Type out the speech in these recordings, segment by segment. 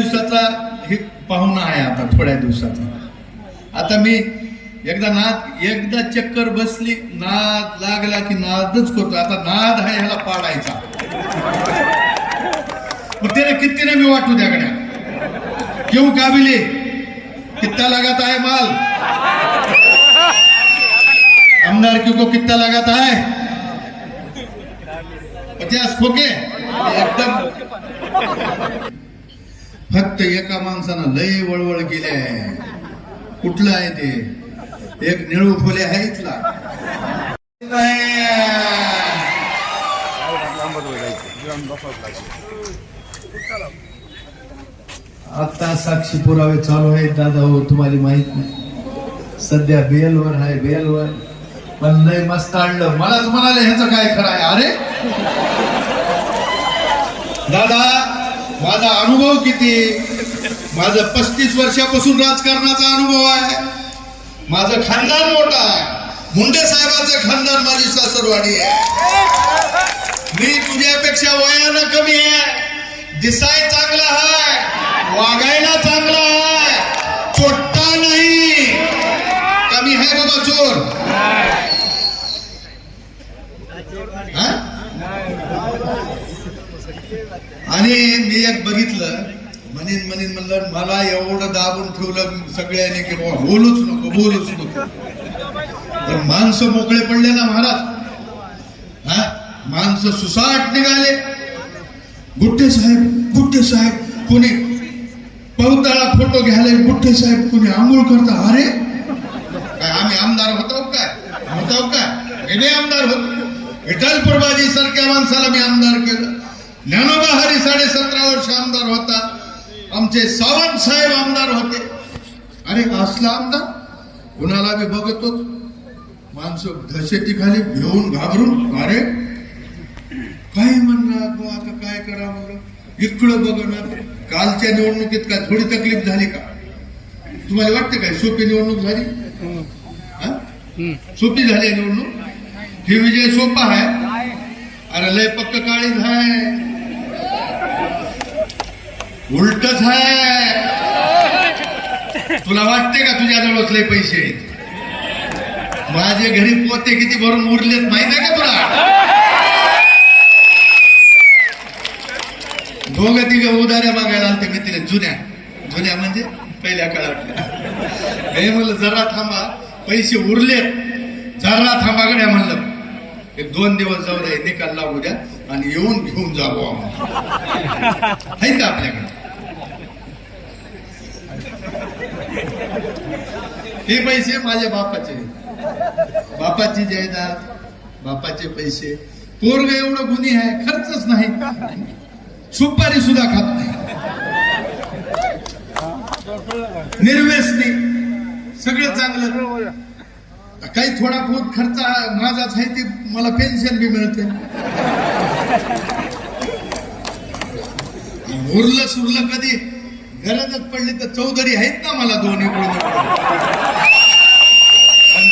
दिवसाचा हे पाहुणा आहे आता थोड्या दिवसाचा आता मी एकदा नाद एकदा चक्कर बसली नाद लागला की नादच करतो. आता नाद हा ह्याला पाडायचा. मग त्याने कितीने मी वाटू द्या गड्या काबिले. कित्ता लागत आहे माल. आमदार को कित्ता लागत आहे? पचास खोके? एकदम. फक्त एका माणसानं लय वळवळ केली आहे. कुठलं आहे ते? एक निळू फुले आहे इथला. आता साक्षी पुरावे चालू आहेत दादा हो तुम्हाला माहीत नाही. सध्या बेलवर आहे बेलवर. पण लय मस्त आणलं. मलाच म्हणाले ह्याचं काय खरं आहे? अरे? दादा! माझा अनुभव किती? माझं पस्तीस वर्षापासून राजकारणाचा अनुभव आहे. माझं खानदान मोठं आहे. मुंडे साहेबांचं खानदान माझी सासरवाडी आहे. मी तुझ्यापेक्षा वयानं कमी आहे. दिसाय चांगला आहे. वागायला चांगला आहे. चोट्टा नाही. कमी आहे बाबा चोर हा? आणि मी एक बघितलं म्हणीन म्हणीन म्हणलं मला एवढं दाबून ठेवलं सगळ्यांनी की बाबा बोलूच नको बोलूच नको. पण माणसं मोकळे पडले ना महाराज. हा? माणसं सुसाट निघाले. गुट्टे साहेब गुट्टे साहेब कोणी पवताळा फोटो घ्यायला गुट्टे साहेब कोणी आंघोळ करता अरे? काय आम्ही आमदार होतो काय? होतो काय? मी आमदार होतो. विठ्ठल प्रभाजी सारख्या माणसाला मी आमदार केलं. ज्ञानोबा साडे सतरा वर्ष आमदार होता. आमचे सावंत साहेब आमदार होते. अरे असला आमदार? कुणाला बी बघतोच. माणसं दहशती खाली घाबरून अरे काय म्हणणार तो आता काय करा म्हणलं इकडं बघणार कालच्या निवडणुकीत काय थोडी तकलीफ झाली का? तुम्हाला वाटतं काय सोपी निवडणूक झाली? सोपी झाली निवडणूक? ही विजय सोपा आहे. अरे लय पक्क काळी आहे. उलटच आहे तुला वाटते का तुझ्याजवळ लय पैसे आहेत? माझे घरी पोते किती भरून उरलेत माहीत आहे का तुला? दोघं तिघ उदाऱ्या मागायला आलते मित्र जुन्या. जुन्या म्हणजे पहिल्या काळात हे म्हणलं जरा थांबा पैसे उरलेत. जरा थांबा गड्या म्हणलं. एक दोन दिवस जाऊ द्या निकाल लागू द्या आणि येऊन घेऊन जावं आम्हाला. आहे का आपल्याकडे? हे पैसे माझ्या बापाचे बापाची जायदाद बापाचे पैसे. पोरग एवढं गुन्हे आहे खर्चच नाही. सुपारी सुद्धा खात नाही. निर्व्यसनी. सगळं चांगलं. काही थोडा बहुत खर्च माझाच आहे ते मला पेन्शन बी मिळते. उरलं सुरलं कधी? गरजच पडली तर चौधरी आहेत ना मला दोन्ही पण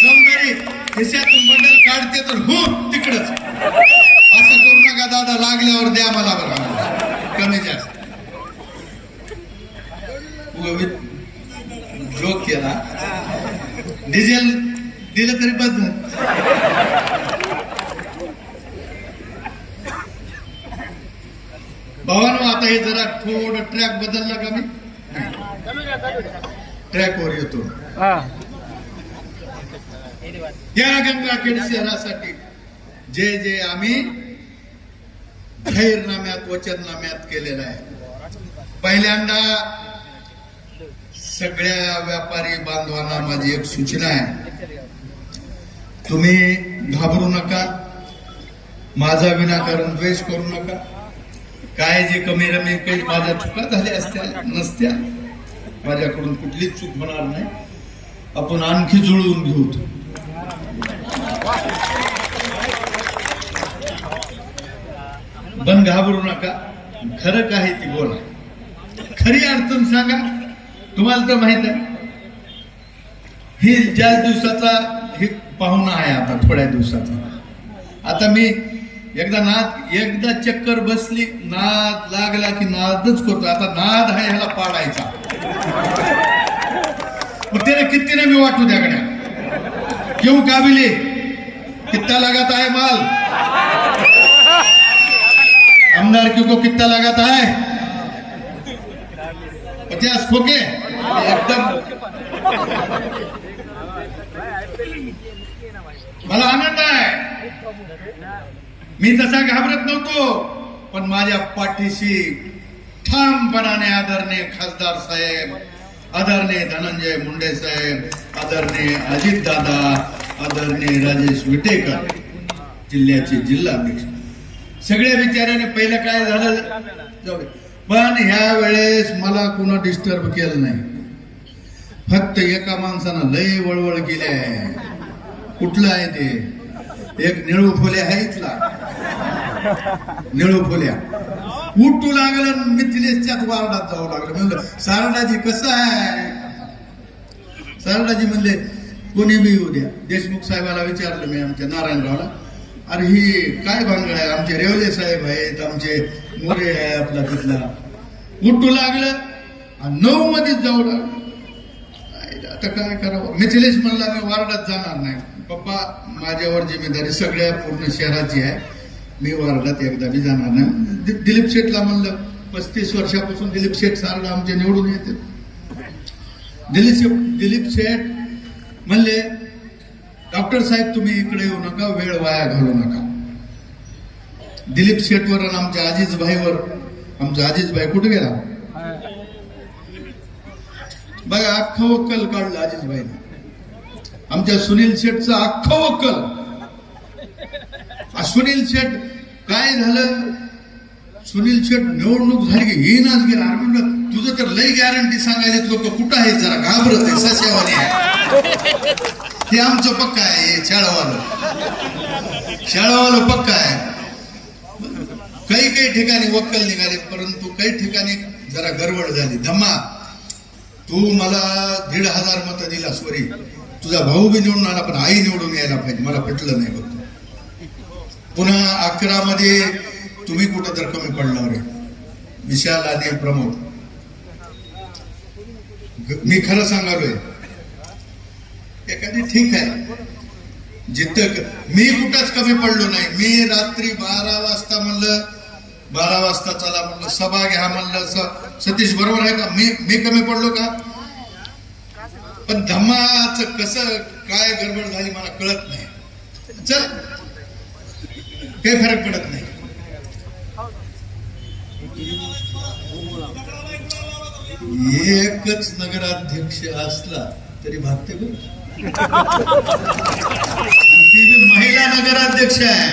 चौधरी खिशातून बंडल काढते तर हो तिकडच. असं करू नका दादा लागल्यावर द्या मला बरं. कमी जास्त. जोक केला. डिझेल दिलं तरी बस झालं. भावानो आता हे जरा थोडं ट्रॅक बदलला का मी? ट्रॅकवर येतो. या गंगाखेड शहरासाठी. जे जे आम्ही जाहीरनाम्यात वचननाम्यात केलेलं आहे. पहिल्यांदा सगळ्या व्यापारी बांधवांना माझी एक सूचना आहे. तुम्ही घाबरू नका. माझा विनाकारण द्वेष करू नका. काय जे कमी रमी काही माझ्या चुका झाल्या असत्या नसत्या माझ्याकडून कुठलीच चूक होणार नाही. आपण आणखी जुळवून घेऊ पण घाबरू नका. खरं काय ती बोला. खरी अडचण सांगा. तुम्हाला तर माहीत आहे. ही ज्या दिवसाचा हे पाहुणा आहे आता थोड्या दिवसाचा. आता मी एकदा नाद एकदा चक्कर बसली नाद लागला की नादच करतो आता नाद आहे ह्याला पाडायचा. त्याने कितीने मी वाटू द्या गड्या क्यों काबिले? कितना लगाता है माल? आमदार को कितना लगाता है? पचास खोके? एकदम। मला आनंद आहे मी तसा घाबरत नव्हतो पण माझ्या पाठीशी ठामपणाने आदरणीय खासदार साहेब आदरणीय धनंजय मुंडे साहेब आदरणीय अजित दादा आदरणीय राजेश विटेकर जिल्ह्याचे जिल्हाध्यक्ष सगळ्या विचाराने पहिलं काय झालं? पण ह्या वेळेस मला कुणा डिस्टर्ब केलं नाही. फक्त एका माणसानं लय वळवळ केली आहे. कुठलं आहे ते? एक निळू फुल्या आहे इथला निळू फुल्या. उठू लागलं मी मिथिलेशच्याच वार्डात जाऊ लागलं. म्हणलं सारडाजी कसं आहे? सारडाजी म्हणले कोणी बी येऊ द्या. देशमुख साहेबाला विचारलं मी आमच्या नारायणरावला. अरे ही काय भानगड आहे? आमचे रेवले साहेब आहेत आमचे मोरे आहे आपला तिथला. उठू लागलं आणि नऊ मध्येच जाऊ लागलं. आता काय करावं? मिथिलेश म्हणला मी वार्डात जाणार नाही. पप्पा माझ्यावर जिम्मेदारी सगळ्या पूर्ण शहराची आहे. मी वार्डात एकदा बी जाणार नाही. दिलीप शेठला म्हणलं पस्तीस वर्षापासून दिलीप शेठ सारडा आमचे निवडून येते. दिलीप शेठ दिलीप शेठ म्हणले डॉक्टर साहेब तुम्ही इकडे येऊ नका वेळ वाया घालू नका. दिलीप शेठवर आणि आमच्या अजिज भाईवर आमचा अजिज भाई कुठे गेला? बघा अख्खं वक्कल काढलं अजिज भाईने आमच्या सुनील शेठचं अख्खं वक्कल. सुनील शेठ काय झालं? सुनील शेठ निवडणूक झाली की येईनाच गेला. तुझं तर लय गॅरंटी सांगायचे लोक कुठं आहे? जरा घाबरत आहे आहे. हे आमचं पक्का आहे हे शाळावालं. शाळावालं पक्का आहे. काही काही ठिकाणी वक्कल निघाले परंतु काही ठिकाणी जरा गडबड झाली. धम्मा तू मला दीड हजार मत दिला सॉरी तुझा भाऊ बी निवडून आला पण आई निवडून यायला पाहिजे. मला पटलं नाही बघ पुन्हा अकरा मध्ये तुम्ही कुठं तर कमी पडणार आहे. विशाल आणि प्रमोद. मी खरं सांगालोय. एखादी ठीक आहे. जिथं मी कुठंच कमी पडलो नाही. मी रात्री बारा वाजता म्हणलं बारा वाजता चला म्हणलं सभा घ्या म्हणलं सतीश बरोबर आहे का? मी मी कमी पडलो का? पण धम्माच कसं काय गडबड झाली मला कळत नाही. चल. काही फरक पडत नाही. एकच नगराध्यक्ष असला तरी भागते ती बी महिला नगराध्यक्ष आहे.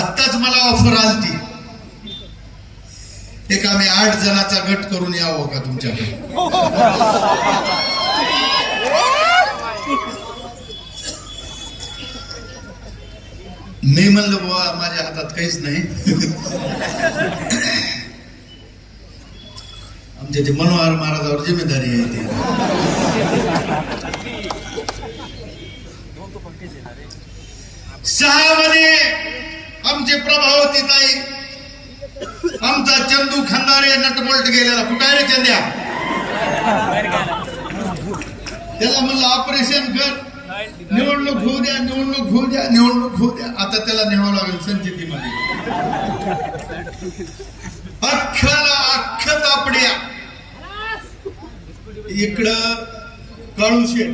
आत्ताच मला ऑफर आलती. एक आम्ही आठ जणाचा गट करून यावं का तुमच्याकडे? मी म्हणलं बुवा माझ्या हातात काहीच नाही. आमच्या ते मनोहर महाराजावर जिम्मेदारी आहे ती. सहा मध्ये आमचे प्रभावती ताई आमचा चंदू खंदारे नटबोल्ट गेलेला कुठं रे चंद्या? त्याला म्हणलं ऑपरेशन कर. निवडणूक होऊ द्या निवडणूक होऊ द्या निवडणूक होऊ द्या. आता त्याला न्यावं लागेल संचितीमध्ये. अख्ख्याला अख्ख तापड्या. इकडं काळू शेठ.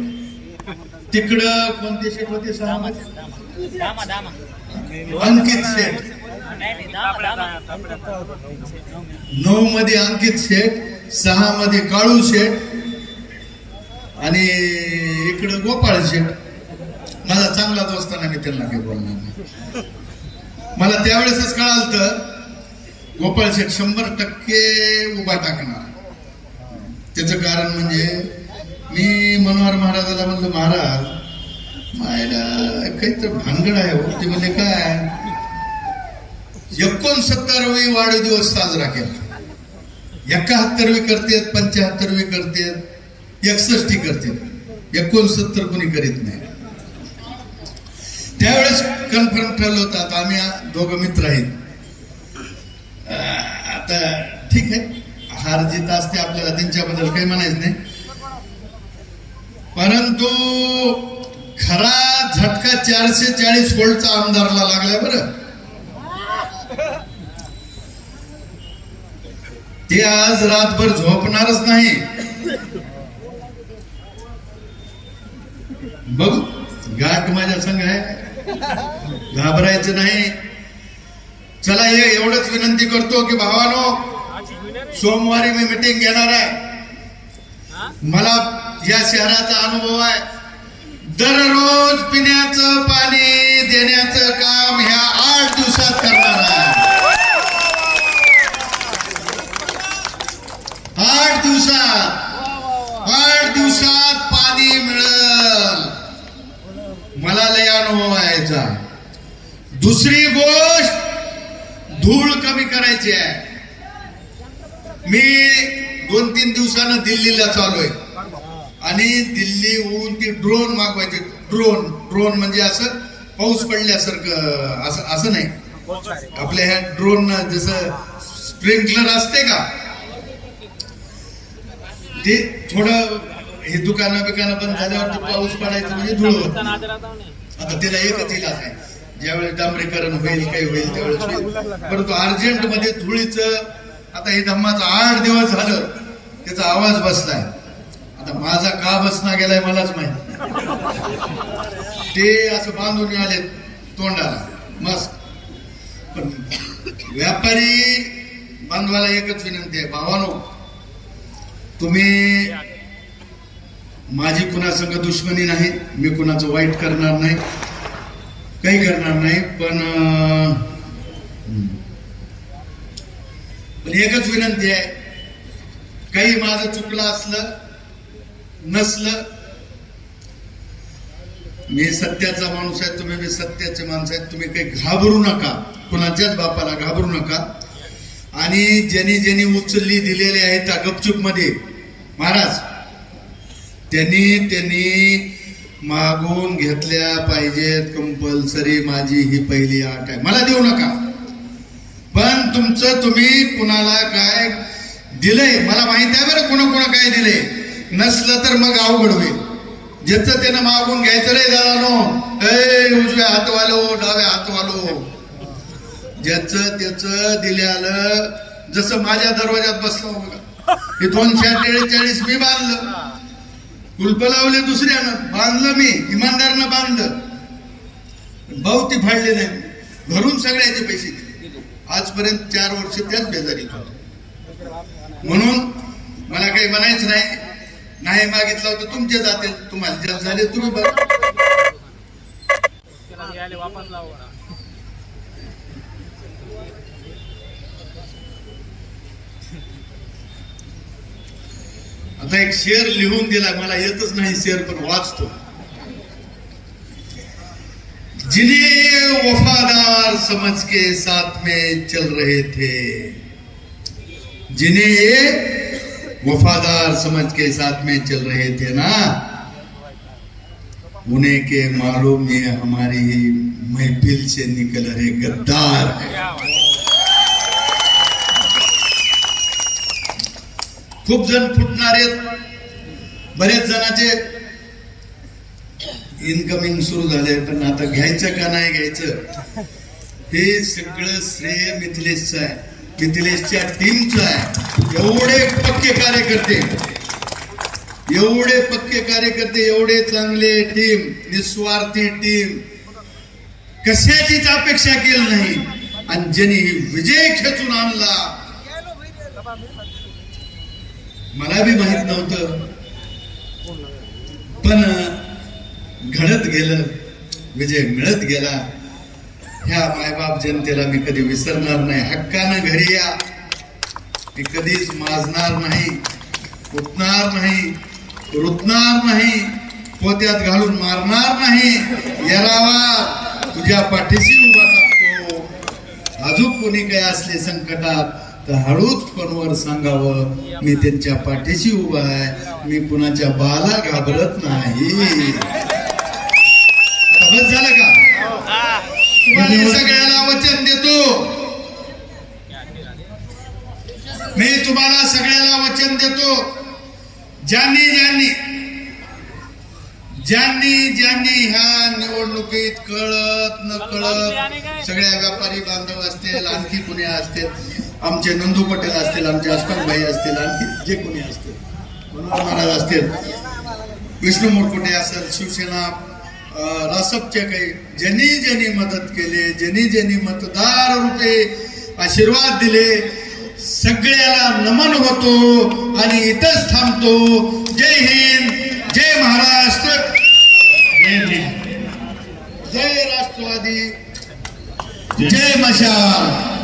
तिकडं कोणते शेठ होते? सहामध्ये अंकित शेठ. नऊ मध्ये अंकित शेठ सहा मध्ये काळू शेठ आणि इकडं गोपाळ शेठ. माझा चांगला दोस्ताना मी त्यांना काही बोलणार नाही. मला त्यावेळेसच कळालं तर गोपाळ शेठ शंभर टक्के उभा टाकणार. त्याचं कारण म्हणजे मी मनोहर महाराजाला म्हणलं महाराज मायला काहीतरी भानगड आहे हो. ते म्हणजे काय? एकोणसत्तरवी वाढदिवस साजरा केला. एकाहत्तरवी करतेत पंच्याहत्तरवी करतेत. एकसष्टी करतेत एकोणसत्तर कोणी करीत नाही. त्यावेळेस कन्फर्म ठरलं होतं आता आम्ही दोघं मित्र आहेत. आता ठीक आहे. हार जीत असते आपल्याला त्यांच्याबद्दल काही म्हणायचं नाही. परंतु खरा झटका चारशे चाळीस वोल्टचा आमदारला लागलाय बरं. ते आज रातभर झोपणारच नाही. बघू. गाठ माझ्या संग आहे. घाबरायचं नाही. चला हे एवढंच विनंती करतो की भावानो सोमवारी मी मिटिंग घेणार आहे. मला या शहराचा अनुभव आहे. दररोज पिण्याचं पाणी देण्याचं काम ह्या आठ दिवसात करणार आहे. आठ दिवसात. दुसरी गोष्ट धूळ कमी करायची आहे. मी दोन तीन दिवसानं दिल्लीला चालू आहे. आणि दिल्लीहून ती ड्रोन मागवायची. ड्रोन ड्रोन म्हणजे असं पाऊस पडल्यासारखं असं असं नाही. आपल्या ह्या ड्रोन जसं स्प्रिंकलर असते का? ते थोडं हे दुकानं बिकानं बंद झाल्यावर पाऊस पडायचं म्हणजे धुळ आता त्याला एकच इलाज आहे. ज्यावेळेस डांबरीकरण होईल काही होईल त्यावेळेस होईल परंतु अर्जंटमध्ये धुळीचं आता हे धम्माचं आठ दिवस झालं त्याचा आवाज बसलाय. आता माझा का बसना गेलाय मलाच माहिती ते असं बांधून आले तोंडाला. मस्त. पण व्यापारी बांधवाला एकच विनंती आहे भावानो तुम्ही माझी कुणासंग दुश्मनी नाही मी कुणाचं वाईट करणार नाही. काही करणार नाही पण पण एकच विनंती आहे. काही माझं चुकलं असलं नसलं मी सत्याचा माणूस आहे तुम्ही मी सत्याचे माणूस आहेत तुम्ही काही घाबरू नका. कुणाच्याच बापाला घाबरू नका. आणि ज्यांनी ज्यांनी उचलली दिलेली आहे त्या गपचूपमध्ये महाराज त्यांनी त्यांनी मागून घेतल्या पाहिजेत कंपल्सरी माझी ही पहिली आठ आहे. मला देऊ नका. पण तुमचं तुम्ही कुणाला काय दिलंय? मला माहीत आहे बरं कुणा कुणा काय दिलंय. नसलं तर मग अवघड होईल. ज्याचं त्यानं मागून घ्यायचं रे दादानो ए उजव्या हातवालो डाव्या हातवालो. ज्याचं त्याचं दिल्यालं जसं माझ्या दरवाजात बसलो बघा हे दोनशे अठ्ठेचाळीस मी बांधलं. कुलप लावले दुसऱ्यानं बांधलं मी इमानदारनं बांधलं. भाऊ ती फाडले नाही. घरून सगळ्याचे पैसे दिले. आजपर्यंत चार वर्ष त्याच बेजारीत होतो. म्हणून मला काही म्हणायचं नाही. नाही मागितलं तर तुमचे जातील तुम्हाला जप झाले तुम्ही बघा. आता एक शेर लिहून दिला मला येतच नाही शेर, पण वाचतो. जिन्हें वफादार समझ के साथ में चल रहे थे, जिन्हें ये वफादार समझ के साथ में चल रहे थे ना, उन्हें के मालूम ये हमारी महफिल से निकल रहे गद्दार है। खूप जण फुटणार आहेत. बरेच जणांचे इन्कमिंग सुरू झाले पण आता घ्यायचं का नाही घ्यायचं? हे सगळं श्रेय मिथिलेशचं आहे. मिथिलेशच्या टीमचं आहे. एवढे पक्के कार्यकर्ते एवढे पक्के कार्यकर्ते एवढे चांगले टीम निस्वार्थी टीम कशाचीच अपेक्षा केली नाही. आणि ज्यांनी विजय खेचून आणला मला बी माहीत नव्हतं. पण घडत गेलं विजय मिळत गेला. ह्या मायबाप जनतेला मी कधी विसरणार नाही. हक्कानं घरी या. मी कधीच माजणार नाही उठणार नाही रुतणार नाही पोत्यात घालून मारणार नाही. येरावा तुझ्या पाठीशी उभा टाकतो अजून कोणी काय असले संकटात तर हळूच फोनवर सांगावं. मी त्यांच्या पाठीशी उभा आहे. मी कुणाच्या बाला घाबरत नाही. बस झालं का? तुम्हाला सगळ्याला वचन देतो. मी तुम्हाला सगळ्याला वचन देतो. ज्यांनी ज्यांनी ज्यांनी ज्यांनी ह्या निवडणुकीत कळत न कळत सगळ्या व्यापारी बांधव असतील आणखी कुणी असतील आमचे नंदू पटेल असतील आमचे अस्कर भाई असतील आणखी जे कोणी असतील मनोहर महाराज असतील विष्णू मोरकुटे असेल शिवसेना रासपचे काही ज्यांनी ज्यांनी मदत केली ज्यांनी ज्यांनी मतदार रूपे आशीर्वाद दिले सगळ्याला नमन होतो आणि इथंच थांबतो. जय हिंद जय महाराष्ट्र. जय हिंद जय राष्ट्रवादी. जय मशाल.